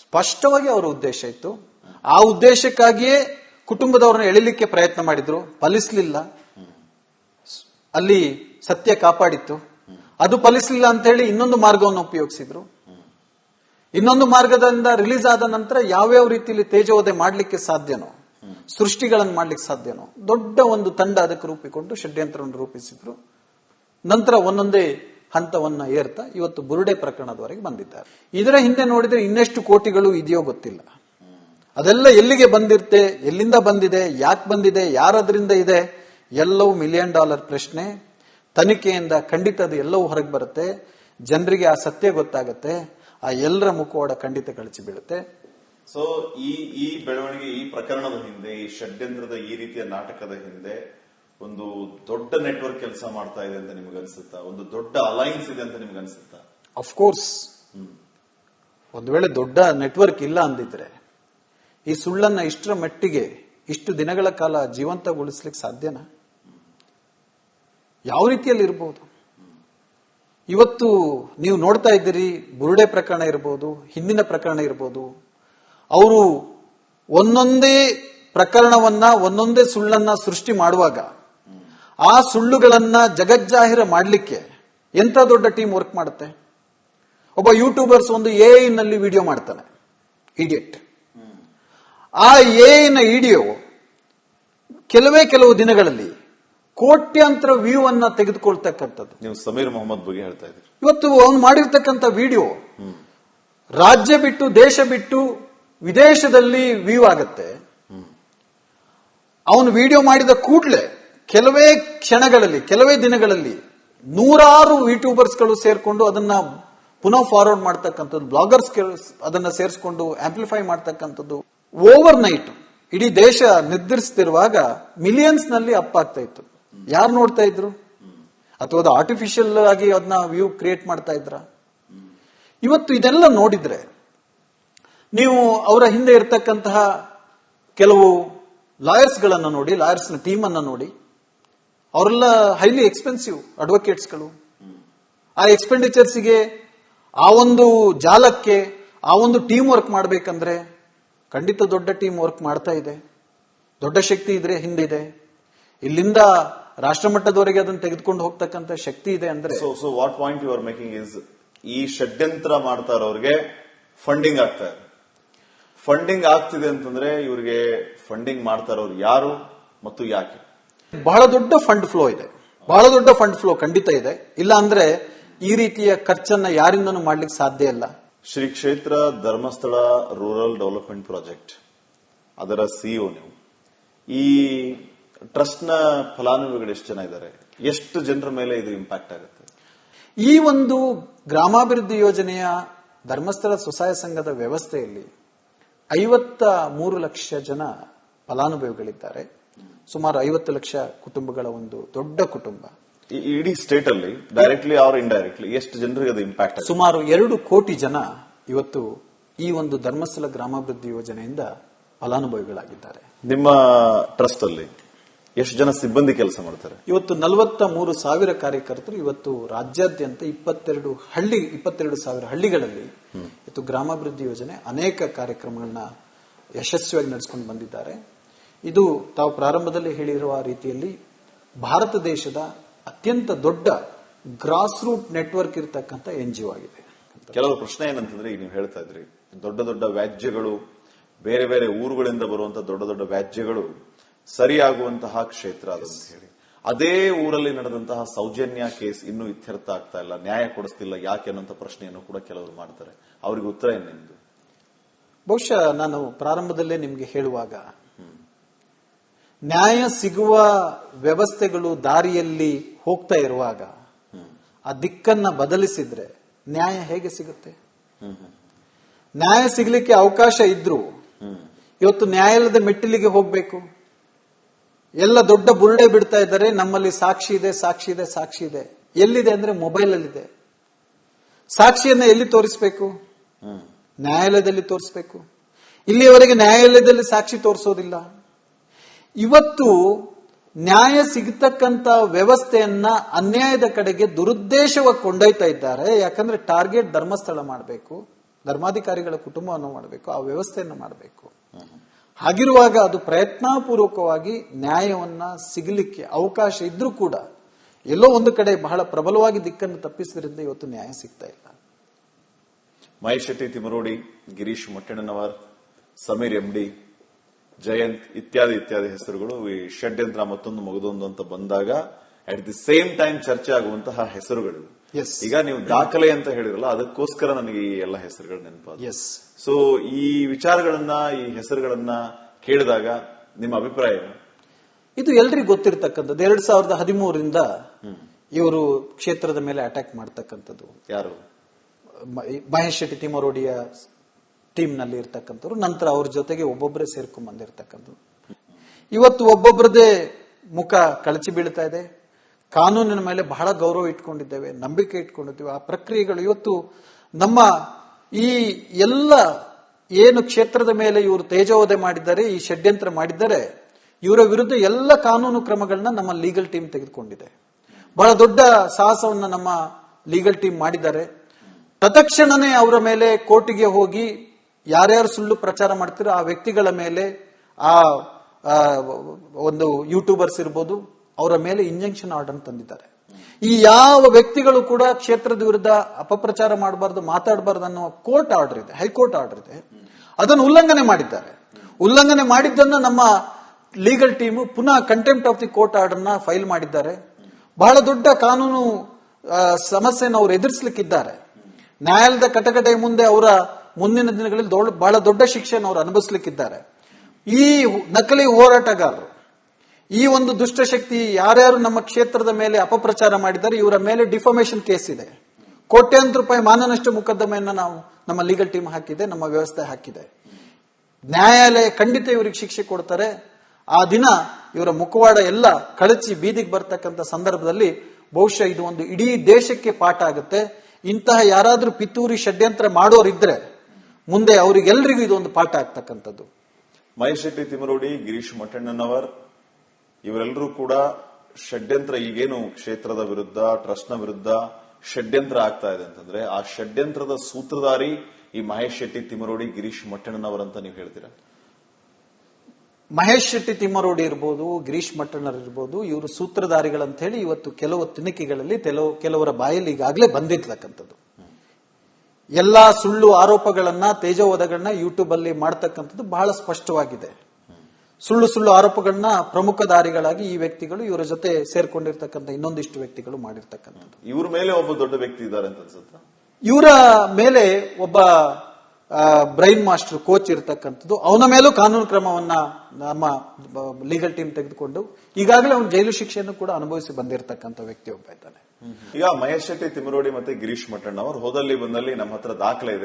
ಸ್ಪಷ್ಟವಾಗಿ ಅವರ ಉದ್ದೇಶ ಇತ್ತು. ಆ ಉದ್ದೇಶಕ್ಕಾಗಿಯೇ ಕುಟುಂಬದವರನ್ನ ಎಳಿಲಿಕ್ಕೆ ಪ್ರಯತ್ನ ಮಾಡಿದ್ರು. ಫಲಿಸ್ಲಿಲ್ಲ. ಅಲ್ಲಿ ಸತ್ಯ ಕಾಪಾಡಿತ್ತು. ಅದು ಫಲಿಸಲಿಲ್ಲ ಅಂತ ಹೇಳಿ ಇನ್ನೊಂದು ಮಾರ್ಗವನ್ನು ಉಪಯೋಗಿಸಿದ್ರು. ಇನ್ನೊಂದು ಮಾರ್ಗದಿಂದ ರಿಲೀಸ್ ಆದ ನಂತರ ಯಾವ್ಯಾವ ರೀತಿಯಲ್ಲಿ ತೇಜೋದೆ ಮಾಡ್ಲಿಕ್ಕೆ ಸಾಧ್ಯನೋ, ಸೃಷ್ಟಿಗಳನ್ನು ಮಾಡ್ಲಿಕ್ಕೆ ಸಾಧ್ಯನೋ, ದೊಡ್ಡ ಒಂದು ತಂಡ ಅದಕ್ಕೆ ರೂಪಿಕೊಂಡು ಷಡ್ಯಂತ್ರವನ್ನು ರೂಪಿಸಿದ್ರು. ನಂತರ ಒಂದೊಂದೇ ಹಂತವನ್ನ ಏರ್ತಾ ಇವತ್ತು ಬುರುಡೆ ಪ್ರಕರಣದವರೆಗೆ ಬಂದಿದ್ದಾರೆ. ಇದರ ಹಿಂದೆ ನೋಡಿದ್ರೆ ಇನ್ನೆಷ್ಟು ಕೋಟಿಗಳು ಇದೆಯೋ ಗೊತ್ತಿಲ್ಲ. ಅದೆಲ್ಲ ಎಲ್ಲಿಗೆ ಬಂದಿರುತ್ತೆ, ಎಲ್ಲಿಂದ ಬಂದಿದೆ, ಯಾಕೆ ಬಂದಿದೆ, ಯಾರದ್ರಿಂದ ಇದೆ, ಎಲ್ಲವೂ ಮಿಲಿಯನ್ ಡಾಲರ್ ಪ್ರಶ್ನೆ. ತನಿಖೆಯಿಂದ ಖಂಡಿತ ಅದು ಎಲ್ಲವೂ ಹೊರಗೆ ಬರುತ್ತೆ. ಜನರಿಗೆ ಆ ಸತ್ಯ ಗೊತ್ತಾಗತ್ತೆ. ಆ ಎಲ್ಲರ ಮುಖವಾಡ ಖಂಡಿತ ಕಳಚಿ ಬೀಳುತ್ತೆ. ಸೊ ಈ ಈ ಬೆಳವಣಿಗೆ ಈ ಪ್ರಕರಣದ ಹಿಂದೆ, ಈ ಷಡ್ಯಂತ್ರದ ಈ ರೀತಿಯ ನಾಟಕದ ಹಿಂದೆ ಒಂದು ದೊಡ್ಡ ನೆಟ್ವರ್ಕ್ ಕೆಲಸ ಮಾಡ್ತಾ ಇದೆ ಅಂತ ನಿಮ್ಗೆ ಅನ್ಸುತ್ತಾ? ಒಂದು ದೊಡ್ಡ ಅಲೈನ್ಸ್ ಇದೆ ಅಂತ ನಿಮ್ಗೆ ಅನ್ಸುತ್ತಾ? ಅಫ್ಕೋರ್ಸ್ ಒಂದು ವೇಳೆ ದೊಡ್ಡ ನೆಟ್ವರ್ಕ್ ಇಲ್ಲ ಅಂದಿದ್ರೆ ಈ ಸುಳ್ಳನ್ನ ಇಷ್ಟರ ಮಟ್ಟಿಗೆ ಇಷ್ಟು ದಿನಗಳ ಕಾಲ ಜೀವಂತಗೊಳಿಸ್ಲಿಕ್ಕೆ ಸಾಧ್ಯನಾ? ಯಾವ ರೀತಿಯಲ್ಲಿ ಇರಬಹುದು ಇವತ್ತು ನೀವು ನೋಡ್ತಾ ಇದ್ದೀರಿ ಬುರುಡೆ ಪ್ರಕರಣ ಇರಬಹುದು ಹಿಂದಿನ ಪ್ರಕರಣ ಇರಬಹುದು ಅವರು ಒಂದೊಂದೇ ಪ್ರಕರಣವನ್ನ ಒಂದೊಂದೇ ಸುಳ್ಳನ್ನ ಸೃಷ್ಟಿ ಮಾಡುವಾಗ ಆ ಸುಳ್ಳುಗಳನ್ನ ಜಗಜ್ಜಾಹಿರ ಮಾಡಲಿಕ್ಕೆ ಎಂತ ದೊಡ್ಡ ಟೀಮ್ ವರ್ಕ್ ಮಾಡುತ್ತೆ? ಒಬ್ಬ ಯೂಟ್ಯೂಬರ್ಸ್ ಒಂದು ಎ ನಲ್ಲಿ ವಿಡಿಯೋ ಮಾಡ್ತಾನೆ. ಇಡಿಯಟ್ ಆ ಎ ನ ವಿಡಿಯೋ ಕೆಲವೇ ಕೆಲವು ದಿನಗಳಲ್ಲಿ ಕೋಟ್ಯಂತರ ವ್ಯೂ ಅನ್ನ ತೆಗೆದುಕೊಳ್ತಕ್ಕಂಥದ್ದು. ನೀವು ಸಮೀರ್ ಮೊಹಮ್ಮದ್ ಬಗ್ಗೆ ಹೇಳ್ತಾ ಇದ್ದೀರಿ. ಇವತ್ತು ಅವನು ಮಾಡಿರ್ತಕ್ಕಂಥ ವಿಡಿಯೋ ರಾಜ್ಯ ಬಿಟ್ಟು ದೇಶ ಬಿಟ್ಟು ವಿದೇಶದಲ್ಲಿ ವ್ಯೂ ಆಗತ್ತೆ. ಅವನು ವಿಡಿಯೋ ಮಾಡಿದ ಕೂಡಲೇ ಕೆಲವೇ ಕ್ಷಣಗಳಲ್ಲಿ, ಕೆಲವೇ ದಿನಗಳಲ್ಲಿ ನೂರಾರು ಯೂಟ್ಯೂಬರ್ಸ್ಗಳು ಸೇರ್ಕೊಂಡು ಅದನ್ನ ಪುನಃ ಫಾರ್ವರ್ಡ್ ಮಾಡ್ತಕ್ಕಂಥದ್ದು ಬ್ಲಾಗರ್ಸ್ ಅದನ್ನ ಸೇರಿಸ್ಕೊಂಡು ಆಂಪ್ಲಿಫೈ ಮಾಡ್ತಕ್ಕಂಥದ್ದು. ಓವರ್ ನೈಟ್ ಇಡೀ ದೇಶ ನಿರ್ಧರಿಸ್ತಿರುವಾಗ ಮಿಲಿಯನ್ಸ್ನಲ್ಲಿ ಅಪ್ ಆಗ್ತಾ ಇತ್ತು. ಯಾರು ನೋಡ್ತಾ ಇದ್ರು? ಅಥವಾ ಅದು ಆರ್ಟಿಫಿಷಿಯಲ್ ಆಗಿ ಅದನ್ನ ವ್ಯೂ ಕ್ರಿಯೇಟ್ ಮಾಡ್ತಾ ಇದ್ರ? ಇವತ್ತು ಇದೆಲ್ಲ ನೋಡಿದ್ರೆ ನೀವು ಅವರ ಹಿಂದೆ ಇರತಕ್ಕಂತಹ ಕೆಲವು ಲಾಯರ್ಸ್ ಗಳನ್ನ ನೋಡಿ ಲಾಯರ್ಸ್ ಟೀಮ್ ಅನ್ನ ನೋಡಿ ಅವರೆಲ್ಲ ಹೈಲಿ ಎಕ್ಸ್ಪೆನ್ಸಿವ್ ಅಡ್ವೊಕೇಟ್ಸ್ಗಳು ಆ ಎಕ್ಸ್ಪೆಂಡಿಚರ್ಸ್ಗೆ ಆ ಒಂದು ಜಾಲಕ್ಕೆ, ಆ ಒಂದು ಟೀಮ್ ವರ್ಕ್ ಮಾಡಬೇಕಂದ್ರೆ ಖಂಡಿತ ದೊಡ್ಡ ಟೀಮ್ ವರ್ಕ್ ಮಾಡ್ತಾ ಇದೆ. ದೊಡ್ಡ ಶಕ್ತಿ ಇದ್ರೆ ಹಿಂದಿದೆ. ಇಲ್ಲಿಂದ ರಾಷ್ಟ್ರಮಟ್ಟದವರೆಗೆ ಅದನ್ನು ತೆಗೆದುಕೊಂಡು ಹೋಗ್ತಕ್ಕಂತ ಶಕ್ತಿ ಇದೆ ಅಂದ್ರೆ so so what point you are making is ಈ ಷಡ್ಯಂತ್ರ ಮಾಡ್ತಾ ಇರೋರಿಗೆ ಫಂಡಿಂಗ್ ಆಗ್ತಾ ಇದೆ. ಫಂಡಿಂಗ್ ಆಗ್ತಿದೆ ಅಂತಂದ್ರೆ ಇವರಿಗೆ ಫಂಡಿಂಗ್ ಮಾಡ್ತಾ ಇರೋರು ಯಾರು ಮತ್ತು ಯಾಕೆ? ಬಹಳ ದೊಡ್ಡ ಫಂಡ್ ಫ್ಲೋ ಇದೆ. ಬಹಳ ದೊಡ್ಡ ಫಂಡ್ ಫ್ಲೋ ಖಂಡಿತ ಇದೆ. ಇಲ್ಲ ಅಂದ್ರೆ ಈ ರೀತಿಯ ಖರ್ಚನ್ನ ಯಾರಿಂದನೂ ಮಾಡ್ಲಿಕ್ಕೆ ಸಾಧ್ಯ ಇಲ್ಲ. Shri Kshetra Dharmasthala rural development project ಅದರ ಸಿಇಒ ನೀವು. ಈ ಟ್ರಸ್ಟ್ನ ಫಲಾನುಭವಿಗಳು ಎಷ್ಟು ಜನ ಇದ್ದಾರೆ? ಎಷ್ಟು ಜನರ ಮೇಲೆ ಇದು ಇಂಪ್ಯಾಕ್ಟ್ ಆಗುತ್ತೆ? ಈ ಒಂದು ಗ್ರಾಮಾಭಿವೃದ್ಧಿ ಯೋಜನೆಯ ಧರ್ಮಸ್ಥಳ ಸ್ವಸಹಾಯ ಸಂಘದ ವ್ಯವಸ್ಥೆಯಲ್ಲಿ ಐವತ್ತ ಮೂರು ಲಕ್ಷ ಜನ ಫಲಾನುಭವಿಗಳಿದ್ದಾರೆ. ಸುಮಾರು ಐವತ್ತು ಲಕ್ಷ ಕುಟುಂಬಗಳ ಒಂದು ದೊಡ್ಡ ಕುಟುಂಬ. ಇಡೀ ಸ್ಟೇಟ್ ಅಲ್ಲಿ ಡೈರೆಕ್ಟ್ಲಿ ಆರ್ ಇಂಡೈರೆಕ್ಟ್ಲಿ ಎಷ್ಟು ಜನರಿಗೆ ಅದು ಇಂಪ್ಯಾಕ್ಟ್ ಸುಮಾರು ಎರಡು ಕೋಟಿ ಜನ ಇವತ್ತು ಈ ಒಂದು ಧರ್ಮಸ್ಥಳ ಗ್ರಾಮಾಭಿವೃದ್ಧಿ ಯೋಜನೆಯಿಂದ ಫಲಾನುಭವಿಗಳಾಗಿದ್ದಾರೆ. ನಿಮ್ಮ ಟ್ರಸ್ಟ್ ಅಲ್ಲಿ ಎಷ್ಟು ಜನ ಸಿಬ್ಬಂದಿ ಕೆಲಸ ಮಾಡ್ತಾರೆ? ಇವತ್ತು ನಲವತ್ತ ಮೂರು ಸಾವಿರ ಕಾರ್ಯಕರ್ತರು ಇವತ್ತು ರಾಜ್ಯಾದ್ಯಂತ ಇಪ್ಪತ್ತೆರಡು ಹಳ್ಳಿ ಇಪ್ಪತ್ತೆರಡು ಸಾವಿರ ಹಳ್ಳಿಗಳಲ್ಲಿ ಇವತ್ತು ಗ್ರಾಮಾಭಿವೃದ್ಧಿ ಯೋಜನೆ ಅನೇಕ ಕಾರ್ಯಕ್ರಮಗಳನ್ನ ಯಶಸ್ವಿಯಾಗಿ ನಡೆಸಿಕೊಂಡು ಬಂದಿದ್ದಾರೆ. ಇದು ತಾವು ಪ್ರಾರಂಭದಲ್ಲಿ ಹೇಳಿರುವ ರೀತಿಯಲ್ಲಿ ಭಾರತ ದೇಶದ ಅತ್ಯಂತ ದೊಡ್ಡ ಗ್ರಾಸ್ ರೂಟ್ ನೆಟ್ವರ್ಕ್ ಇರತಕ್ಕಂಥ ಎನ್ ಜಿ ಆಗಿದೆ. ಕೆಲವರು ಪ್ರಶ್ನೆ ಏನಂತಂದ್ರೆ ಈಗ ನೀವು ಹೇಳ್ತಾ ಇದ್ರಿ. ದೊಡ್ಡ ದೊಡ್ಡ ವ್ಯಾಜ್ಯಗಳು ಬೇರೆ ಬೇರೆ ಊರುಗಳಿಂದ ಬರುವಂತಹ ದೊಡ್ಡ ದೊಡ್ಡ ವ್ಯಾಜ್ಯಗಳು ಸರಿಯಾಗುವಂತಹ ಕ್ಷೇತ್ರ ಅದು ಅಂತ ಹೇಳಿ. ಅದೇ ಊರಲ್ಲಿ ನಡೆದಂತಹ ಸೌಜನ್ಯ ಕೇಸ್ ಇನ್ನೂ ಇತ್ಯರ್ಥ ಆಗ್ತಾ ಇಲ್ಲ ನ್ಯಾಯ ಕೊಡಿಸ್ತಿಲ್ಲ ಯಾಕೆ ಅನ್ನೋಂಥ ಪ್ರಶ್ನೆಯನ್ನು ಕೂಡ ಕೆಲವರು ಮಾಡ್ತಾರೆ. ಅವರಿಗೆ ಉತ್ತರ ಏನು ನಿಮ್ದು? ಬಹುಶಃ ನಾನು ಪ್ರಾರಂಭದಲ್ಲೇ ನಿಮಗೆ ಹೇಳುವಾಗ ನ್ಯಾಯ ಸಿಗುವ ವ್ಯವಸ್ಥೆಗಳು ದಾರಿಯಲ್ಲಿ ಹೋಗ್ತಾ ಇರುವಾಗ, ಆ ದಿಕ್ಕನ್ನ ಬದಲಿಸಿದ್ರೆ ನ್ಯಾಯ ಹೇಗೆ ಸಿಗುತ್ತೆ? ನ್ಯಾಯ ಸಿಗ್ಲಿಕ್ಕೆ ಅವಕಾಶ ಇದ್ರು ಇವತ್ತು ನ್ಯಾಯಾಲಯದ ಮೆಟ್ಟಿಲಿಗೆ ಹೋಗ್ಬೇಕು. ಎಲ್ಲ ದೊಡ್ಡ ಬುರುಡೆ ಬಿಡ್ತಾ ಇದ್ದಾರೆ, ನಮ್ಮಲ್ಲಿ ಸಾಕ್ಷಿ ಇದೆ ಸಾಕ್ಷಿ ಇದೆ ಸಾಕ್ಷಿ ಇದೆ. ಎಲ್ಲಿದೆ ಅಂದ್ರೆ ಮೊಬೈಲ್ ಅಲ್ಲಿದೆ ಸಾಕ್ಷಿಯನ್ನ ಎಲ್ಲಿ ತೋರಿಸ್ಬೇಕು? ನ್ಯಾಯಾಲಯದಲ್ಲಿ ತೋರಿಸ್ಬೇಕು. ಇಲ್ಲಿಯವರೆಗೆ ನ್ಯಾಯಾಲಯದಲ್ಲಿ ಸಾಕ್ಷಿ ತೋರಿಸೋದಿಲ್ಲ. ಇವತ್ತು ನ್ಯಾಯ ಸಿಗತಕ್ಕಂತ ವ್ಯವಸ್ಥೆಯನ್ನ ಅನ್ಯಾಯದ ಕಡೆಗೆ ದುರುದ್ದೇಶವಾಗಿ ಕೊಂಡೊಯ್ತಾ ಇದ್ದಾರೆ. ಯಾಕಂದ್ರೆ ಟಾರ್ಗೆಟ್ ಧರ್ಮಸ್ಥಳ ಮಾಡಬೇಕು, ಧರ್ಮಾಧಿಕಾರಿಗಳ ಕುಟುಂಬವನ್ನು ಮಾಡಬೇಕು, ಆ ವ್ಯವಸ್ಥೆಯನ್ನು ಮಾಡಬೇಕು. ಹಾಗಿರುವಾಗ ಅದು ಪ್ರಯತ್ನಪೂರ್ವಕವಾಗಿ ನ್ಯಾಯವನ್ನ ಸಿಗಲಿಕ್ಕೆ ಅವಕಾಶ ಇದ್ರೂ ಕೂಡ ಎಲ್ಲೋ ಒಂದು ಕಡೆ ಬಹಳ ಪ್ರಬಲವಾಗಿ ದಿಕ್ಕನ್ನು ತಪ್ಪಿಸಿದ್ರಿಂದ ಇವತ್ತು ನ್ಯಾಯ ಸಿಗ್ತಾ ಇಲ್ಲ. ಮಹೇಶ್ ಶೆಟ್ಟಿ ತಿಮರೋಡಿ ಗಿರೀಶ್ ಮೊಟ್ಟಣ್ಣನವರ್, ಸಮೀರ್ ಎಂಡಿ ಜಯಂತ್ ಇತ್ಯಾದಿ ಇತ್ಯಾದಿ ಹೆಸರುಗಳು ಈ ಷಡ್ಯಂತ್ರ ಮತ್ತೊಂದು ಮಗದೊಂದು ಅಂತ ಬಂದಾಗ ಅಟ್ ದಿ ಸೇಮ್ ಟೈಮ್ ಚರ್ಚೆ ಆಗುವಂತಹ ಹೆಸರುಗಳು. ಈಗ ನೀವು ದಾಖಲೆ ಅಂತ ಹೇಳಿರಲ್ಲ ಅದಕ್ಕೋಸ್ಕರ ನನಗೆ ಈ ಎಲ್ಲ ಹೆಸರುಗಳು ನೆನಪಾದ ಎಸ್ ಸೊ ಈ ವಿಚಾರಗಳನ್ನ ಈ ಹೆಸರುಗಳನ್ನ ಕೇಳಿದಾಗ ನಿಮ್ಮ ಅಭಿಪ್ರಾಯ? ಇದು ಎಲ್ರಿಗೂ ಗೊತ್ತಿರ್ತಕ್ಕಂಥದ್ದು. ಎರಡ್ ಸಾವಿರದ ಹದಿಮೂರರಿಂದ ಇವರು ಕ್ಷೇತ್ರದ ಮೇಲೆ ಅಟ್ಯಾಕ್ ಮಾಡ್ತಕ್ಕಂಥದ್ದು. ಯಾರು? ಮಹೇಶ್ ಶೆಟ್ಟಿ ತಿಮರೋಡಿಯ ಟೀಮ್ನಲ್ಲಿ ಇರ್ತಕ್ಕಂಥವ್ರು, ನಂತರ ಅವ್ರ ಜೊತೆಗೆ ಒಬ್ಬೊಬ್ಬರೇ ಸೇರ್ಕೊಂಡ್ ಬಂದಿರ್ತಕ್ಕಂಥ ಇವತ್ತು ಒಬ್ಬೊಬ್ಬರದೇ ಮುಖ ಕಳಚಿ ಬೀಳ್ತಾ ಇದೆ. ಕಾನೂನಿನ ಮೇಲೆ ಬಹಳ ಗೌರವ ಇಟ್ಕೊಂಡಿದ್ದೇವೆ, ನಂಬಿಕೆ ಇಟ್ಕೊಂಡಿದ್ದೇವೆ. ಆ ಪ್ರಕ್ರಿಯೆಗಳು ಇವತ್ತು ನಮ್ಮ ಈ ಎಲ್ಲ ಏನು ಕ್ಷೇತ್ರದ ಮೇಲೆ ಇವರು ತೇಜೋವಧೆ ಮಾಡಿದ್ದಾರೆ, ಈ ಷಡ್ಯಂತ್ರ ಮಾಡಿದ್ದಾರೆ, ಇವರ ವಿರುದ್ಧ ಎಲ್ಲ ಕಾನೂನು ಕ್ರಮಗಳನ್ನ ನಮ್ಮ ಲೀಗಲ್ ಟೀಮ್ ತೆಗೆದುಕೊಂಡಿದೆ. ಬಹಳ ದೊಡ್ಡ ಸಾಹಸವನ್ನ ನಮ್ಮ ಲೀಗಲ್ ಟೀಮ್ ಮಾಡಿದ್ದಾರೆ. ತತ್ಕ್ಷಣನೇ ಅವರ ಮೇಲೆ ಕೋರ್ಟಿಗೆ ಹೋಗಿ ಯಾರ್ಯಾರು ಸುಳ್ಳು ಪ್ರಚಾರ ಮಾಡ್ತಿರೋ ಆ ವ್ಯಕ್ತಿಗಳ ಮೇಲೆ ಆ ಒಂದು ಯೂಟ್ಯೂಬರ್ಸ್ ಇರ್ಬೋದು, ಅವರ ಮೇಲೆ ಇಂಜೆಕ್ಷನ್ ಆರ್ಡರ್ ತಂದಿದ್ದಾರೆ. ಈ ಯಾವ ವ್ಯಕ್ತಿಗಳು ಕೂಡ ಕ್ಷೇತ್ರದ ವಿರುದ್ಧ ಅಪಪ್ರಚಾರ ಮಾಡಬಾರ್ದು, ಮಾತಾಡಬಾರ್ದು ಅನ್ನೋ ಕೋರ್ಟ್ ಆರ್ಡರ್ ಇದೆ, ಹೈಕೋರ್ಟ್ ಆರ್ಡರ್ ಇದೆ. ಅದನ್ನು ಉಲ್ಲಂಘನೆ ಮಾಡಿದ್ದಾರೆ. ಉಲ್ಲಂಘನೆ ಮಾಡಿದ್ದನ್ನು ನಮ್ಮ ಲೀಗಲ್ ಟೀಮ್ ಪುನಃ ಕಂಟೆಂಪ್ಟ್ ಆಫ್ ದಿ ಕೋರ್ಟ್ ಆರ್ಡರ್ನ ಫೈಲ್ ಮಾಡಿದ್ದಾರೆ. ಬಹಳ ದೊಡ್ಡ ಕಾನೂನು ಸಮಸ್ಯೆಯನ್ನು ಅವರು ಎದುರಿಸಲಿಕ್ಕಿದ್ದಾರೆ. ನ್ಯಾಯಾಲಯದ ಕಟಕಟೆ ಮುಂದೆ ಅವರ ಮುಂದಿನ ದಿನಗಳಲ್ಲಿ ದೊಡ್ಡ- ಬಹಳ ದೊಡ್ಡ ಶಿಕ್ಷೆಯನ್ನು ಅವರು ಅನುಭವಿಸ್ಲಿಕ್ಕಿದ್ದಾರೆ. ಈ ನಕಲಿ ಹೋರಾಟಗಾರರು, ಈ ಒಂದು ದುಷ್ಟಶಕ್ತಿ ಯಾರ್ಯಾರು ನಮ್ಮ ಕ್ಷೇತ್ರದ ಮೇಲೆ ಅಪಪ್ರಚಾರ ಮಾಡಿದ್ದಾರೆ, ಇವರ ಮೇಲೆ ಡಿಫಾಮೇಶನ್ ಕೇಸ್ ಇದೆ. ಕೋಟ್ಯಾಂತರ ರೂಪಾಯಿ ಮಾನನಷ್ಟ ಮೊಕದ್ದಮೆಯನ್ನು ನಾವು ನಮ್ಮ ಲೀಗಲ್ ಟೀಮ್ ಹಾಕಿದೆ, ನಮ್ಮ ವ್ಯವಸ್ಥೆ ಹಾಕಿದೆ. ನ್ಯಾಯಾಲಯ ಖಂಡಿತ ಇವರಿಗೆ ಶಿಕ್ಷೆ ಕೊಡ್ತಾರೆ. ಆ ದಿನ ಇವರ ಮುಖವಾಡ ಎಲ್ಲ ಕಳಚಿ ಬೀದಿಗೆ ಬರ್ತಕ್ಕಂಥ ಸಂದರ್ಭದಲ್ಲಿ ಬಹುಶಃ ಇದು ಒಂದು ಇಡೀ ದೇಶಕ್ಕೆ ಪಾಠ ಆಗುತ್ತೆ. ಇಂತಹ ಯಾರಾದರೂ ಪಿತೂರಿ ಷಡ್ಯಂತ್ರ ಮಾಡೋರಿದ್ರೆ ಮುಂದೆ ಅವರಿಗೆಲ್ಲರಿಗೂ ಇದೊಂದು ಪಾಠ ಆಗ್ತಕ್ಕಂಥದ್ದು. ಮಹೇಶ್ ಶೆಟ್ಟಿ ತಿಮರೋಡಿ ಗಿರೀಶ್ ಮಠಣ್ಣನವರ್ ಇವರೆಲ್ಲರೂ ಕೂಡ ಷಡ್ಯಂತ್ರ ಈಗೇನು ಕ್ಷೇತ್ರದ ವಿರುದ್ಧ ಟ್ರಸ್ಟ್ನ ವಿರುದ್ಧ ಷಡ್ಯಂತ್ರ ಆಗ್ತಾ ಇದೆ ಅಂತಂದ್ರೆ ಆ ಷಡ್ಯಂತ್ರದ ಸೂತ್ರಧಾರಿ ಈ ಮಹೇಶ್ ಶೆಟ್ಟಿ ತಿಮರೋಡಿ ಗಿರೀಶ್ ಮಠಣ್ಣನವರ್ ಅಂತ ನೀವು ಹೇಳ್ತೀರಾ? ಮಹೇಶ್ ಶೆಟ್ಟಿ ತಿಮ್ಮರೋಡಿ ಇರ್ಬೋದು ಗಿರೀಶ್ ಮಟ್ಟಣ್ಣರ್ ಇರ್ಬೋದು ಇವರು ಸೂತ್ರಧಾರಿಗಳಂತ ಹೇಳಿ ಇವತ್ತು ಕೆಲವು ತಿನಿಕೆಗಳಲ್ಲಿ ಕೆಲವು ಕೆಲವರ ಬಾಯಲ್ಲಿ ಈಗಾಗಲೇ ಬಂದಿರ್ತಕ್ಕಂಥದ್ದು. ಎಲ್ಲಾ ಸುಳ್ಳು ಆರೋಪಗಳನ್ನ ತೇಜೋವಧಗಳನ್ನ ಯೂಟ್ಯೂಬ್ ಅಲ್ಲಿ ಮಾಡ್ತಕ್ಕಂಥದ್ದು ಬಹಳ ಸ್ಪಷ್ಟವಾಗಿದೆ. ಸುಳ್ಳು ಸುಳ್ಳು ಆರೋಪಗಳನ್ನ ಪ್ರಮುಖ ದಾರಿಗಳಾಗಿ ಈ ವ್ಯಕ್ತಿಗಳು ಇವರ ಜೊತೆ ಸೇರ್ಕೊಂಡಿರ್ತಕ್ಕಂಥ ಇನ್ನೊಂದಿಷ್ಟು ವ್ಯಕ್ತಿಗಳು ಮಾಡಿರ್ತಕ್ಕಂಥದ್ದು. ಇವ್ರ ಮೇಲೆ ಒಬ್ಬ ದೊಡ್ಡ ವ್ಯಕ್ತಿ ಇದ್ದಾರೆ ಅಂತ ಅನ್ಸುತ್ತಾ? ಇವರ ಮೇಲೆ ಒಬ್ಬ ಬ್ರೈನ್ ಮಾಸ್ಟರ್ ಕೋಚ್ ಇರತಕ್ಕಂಥದ್ದು. ಅವನ ಮೇಲೂ ಕಾನೂನು ಕ್ರಮವನ್ನ ನಮ್ಮ ಲೀಗಲ್ ಟೀಮ್ ತೆಗೆದುಕೊಂಡು ಈಗಾಗಲೇ ಅವನು ಜೈಲು ಶಿಕ್ಷೆಯನ್ನು ಕೂಡ ಅನುಭವಿಸಿ ಬಂದಿರತಕ್ಕಂಥ ವ್ಯಕ್ತಿ ಒಬ್ಬ ಇದ್ದಾನೆ. ಈಗ ಮಹೇಶ್ ಶೆಟ್ಟಿ ತಿಮರೋಡಿ ಮತ್ತೆ ಗಿರೀಶ್ ಮಟ್ಟಣ್ಣವರ್ ಹೋದಲ್ಲಿ ಬಂದಲ್ಲಿ ನಮ್ಮ ಹತ್ರ ದಾಖಲೆ ಇದೆ.